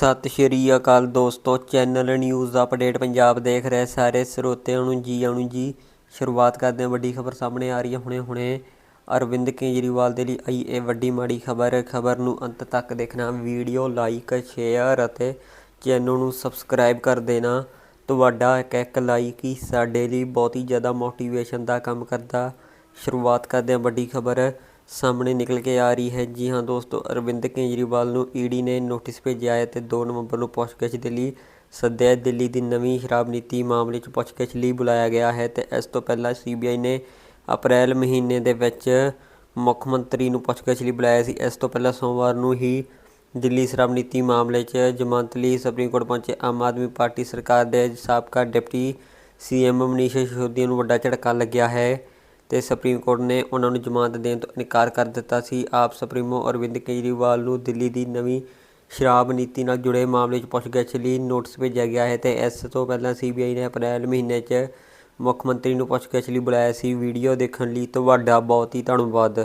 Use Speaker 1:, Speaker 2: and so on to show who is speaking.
Speaker 1: ਸਤਿ ਸ਼੍ਰੀ ਅਕਾਲ ਦੋਸਤੋ, channel news update Punjab ਦੇਖ ਰਹੇ ਸਾਰੇ ਸਰੋਤਿਆਂ ਨੂੰ ਜੀ ਆਉਣ ਜੀ। ਸ਼ੁਰੂਆਤ ਕਰਦੇ ਹਾਂ ਵੱਡੀ ਖਬਰ ਸਾਹਮਣੇ ਆ ਰਹੀ ਹੈ ਹੁਣੇ ਹੁਣੇ। ਅਰਵਿੰਦ ਕੇਜਰੀਵਾਲ ਦੇ ਲਈ ਆਈ ਇਹ ਵੱਡੀ ਮਾੜੀ ਖਬਰ। ਖਬਰ ਨੂੰ ਅੰਤ ਤੱਕ ਦੇਖਣਾ, ਵੀਡੀਓ ਲਾਈਕ, ਸ਼ੇਅਰ ਅਤੇ ਚੈਨਲ ਨੂੰ ਸਬਸਕ੍ਰਾਈਬ ਕਰ ਦੇਣਾ। ਤੁਹਾਡਾ ਇੱਕ ਇੱਕ ਲਾਈਕ ਹੀ ਸਾਡੇ ਲਈ ਬਹੁਤ ਹੀ ਜ਼ਿਆਦਾ ਮੋਟੀਵੇਸ਼ਨ ਦਾ ਕੰਮ ਕਰਦਾ। ਸ਼ੁਰੂਆਤ ਕਰਦੇ ਹਾਂ ਵੱਡੀ ਖਬਰ। ਸਾਹਮਣੇ ਨਿਕਲ ਕੇ ਆ ਰਹੀ ਹੈ। ਜੀ ਹਾਂ ਦੋਸਤੋ, ਅਰਵਿੰਦ ਕੇਜਰੀਵਾਲ ਨੂੰ ਈਡੀ ਨੇ ਨੋਟਿਸ ਭੇਜਿਆ ਹੈ ਤੇ 2 ਨਵੰਬਰ ਨੂੰ ਪੁੱਛਗਿੱਛ ਦੇ ਲਈ ਸੱਦਿਆ ਦਿੱਲੀ ਦੀ ਨਵੀਂ ਸ਼ਰਾਬ ਨੀਤੀ ਮਾਮਲੇ 'ਚ ਪੁੱਛਗਿੱਛ ਲਈ ਬੁਲਾਇਆ ਗਿਆ ਹੈ ਤੇ ਇਸ ਤੋਂ ਪਹਿਲਾਂ ਸੀਬੀਆਈ ਨੇ ਅਪ੍ਰੈਲ ਮਹੀਨੇ ਦੇ ਵਿੱਚ ਮੁੱਖ ਮੰਤਰੀ ਨੂੰ ਪੁੱਛਗਿੱਛ ਲਈ ਬੁਲਾਇਆ ਸੀ। ਇਸ ਤੋਂ ਪਹਿਲਾਂ ਸੋਮਵਾਰ ਨੂੰ ਹੀ ਦਿੱਲੀ ਸ਼ਰਾਬ ਨੀਤੀ ਮਾਮਲੇ 'ਚ ਜ਼ਮਾਨਤ ਲਈ ਸੁਪਰੀਮ ਕੋਰਟ ਪਹੁੰਚੇ। ਆਮ ਆਦਮੀ ਪਾਰਟੀ ਸਰਕਾਰ ਦੇ ਸਾਬਕਾ ਡਿਪਟੀ ਸੀਐਮ ਮਨੀਸ਼ ਸਿਸੋਦੀਆ ਨੂੰ ਵੱਡਾ ਝਟਕਾ ਲੱਗਿਆ ਹੈ। ਤੇ ਸੁਪਰੀਮ ਕੋਰਟ ਨੇ ਉਹਨਾਂ ਨੂੰ ਜ਼ਮਾਨਤ ਦੇਣ ਤੋਂ ਇਨਕਾਰ ਕਰ ਦਿੱਤਾ ਸੀ। ਆਪ ਸੁਪਰੀਮੋ ਅਰਵਿੰਦ ਕੇਜਰੀਵਾਲ ਨੂੰ ਦਿੱਲੀ ਦੀ ਨਵੀਂ ਸ਼ਰਾਬ ਨੀਤੀ ਨਾਲ ਜੁੜੇ ਮਾਮਲੇ 'ਚ ਪੁੱਛਗਿੱਛ ਲਈ ਨੋਟਿਸ ਭੇਜਿਆ ਗਿਆ ਹੈ ਤੇ ਇਸ ਤੋਂ ਪਹਿਲਾਂ ਸੀਬੀਆਈ ਨੇ ਅਪ੍ਰੈਲ ਮਹੀਨੇ 'ਚ ਮੁੱਖ ਮੰਤਰੀ ਨੂੰ ਪੁੱਛਗਿੱਛ ਲਈ ਬੁਲਾਇਆ ਸੀ। ਵੀਡੀਓ ਦੇਖਣ ਲਈ ਤੁਹਾਡਾ ਬਹੁਤ ਹੀ ਧੰਨਵਾਦ।